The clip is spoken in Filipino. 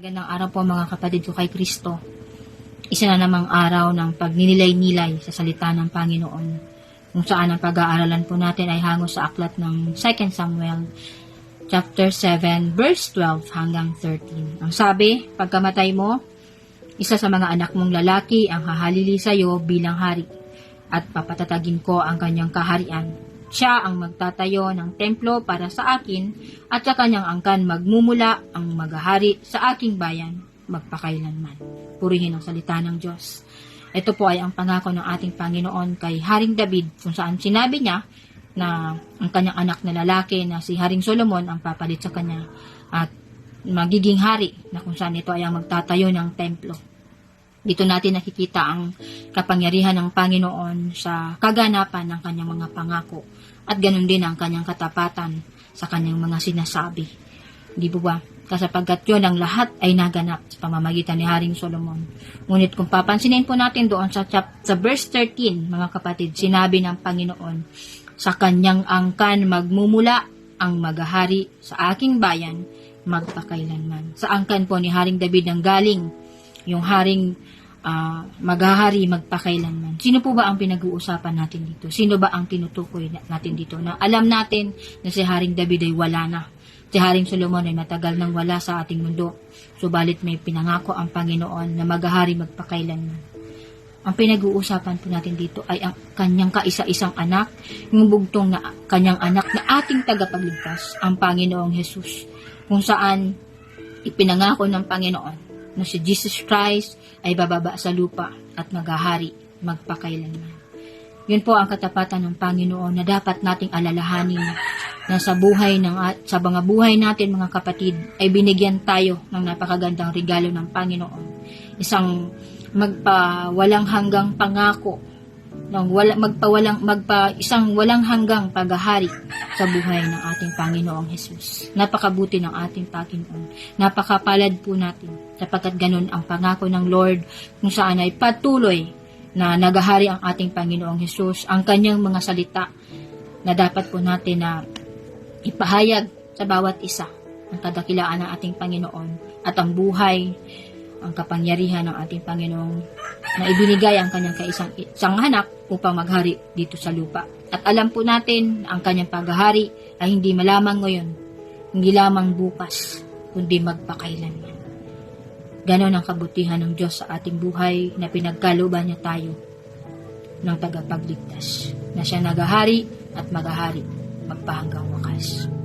Magandang araw po mga kapatid ko kay Kristo. Isa na namang araw ng pagninilay-nilay sa salita ng Panginoon. Kung saan ang pag-aaralan po natin ay hango sa aklat ng 2 Samuel chapter 7 verse 12 hanggang 13. Ang sabi, pagkamatay mo, isa sa mga anak mong lalaki ang hahalili sa iyo bilang hari at papatatagin ko ang kanyang kaharian. Siya ang magtatayo ng templo para sa akin at sa kanyang angkan magmumula ang maghahari sa aking bayan magpakailanman. Purihin ang salita ng Diyos. Ito po ay ang pangako ng ating Panginoon kay Haring David kung saan sinabi niya na ang kanyang anak na lalaki na si Haring Solomon ang papalit sa kanya at magiging hari na kung saan ito ay ang magtatayo ng templo. Dito natin nakikita ang kapangyarihan ng Panginoon sa kaganapan ng kanyang mga pangako at ganun din ang kanyang katapatan sa kanyang mga sinasabi. Di ba ba? Kasapagkat yun ang lahat ay naganap sa pamamagitan ni Haring Solomon. Ngunit kung papansinin po natin doon sa, chap- sa verse 13, mga kapatid, sinabi ng Panginoon, sa kanyang angkan magmumula ang maghahari sa aking bayan magpakailanman. Sa angkan po ni Haring David ang galing yung haring ah, maghahari magpakailanman. Sino po ba ang pinag-uusapan natin dito? Sino ba ang tinutukoy na- natin dito? Na alam natin na si Haring David ay wala na. Si Haring Solomon ay matagal nang wala sa ating mundo. Subalit may pinangako ang Panginoon na maghahari magpakailanman. Ang pinag-uusapan po natin dito ay ang kanyang kaisa-isang anak, yung bugtong na kanyang anak na ating tagapagligtas, ang Panginoong Jesus. Kung saan ipinangako ng Panginoon na si Jesus Christ ay bababa sa lupa at maghahari magpakailanman. Yun po ang katapatan ng Panginoon na dapat nating alalahanin na sa buhay ng sa mga buhay natin mga kapatid ay binigyan tayo ng napakagandang regalo ng Panginoon. Isang magpa walang hanggang pangako ng wala, magpawalang magpa isang walang hanggang paghahari sa buhay ng ating Panginoong Hesus. Napakabuti ng ating Panginoon. Napakapalad po natin sapagkat ganun ang pangako ng Lord kung saan ay patuloy na nagahari ang ating Panginoong Hesus, ang kanyang mga salita na dapat po natin na ipahayag sa bawat isa ang kadakilaan ng ating Panginoon at ang buhay ang kapangyarihan ng ating Panginoong na ibinigay ang kanyang kaisang isang anak upang maghari dito sa lupa. At alam po natin na ang kanyang paghahari ay hindi malamang ngayon, hindi lamang bukas, kundi magpakailanman. Ganon ang kabutihan ng Diyos sa ating buhay na pinagkaluban niya tayo ng tagapagligtas na siya nagahari at magahari magpahanggang wakas.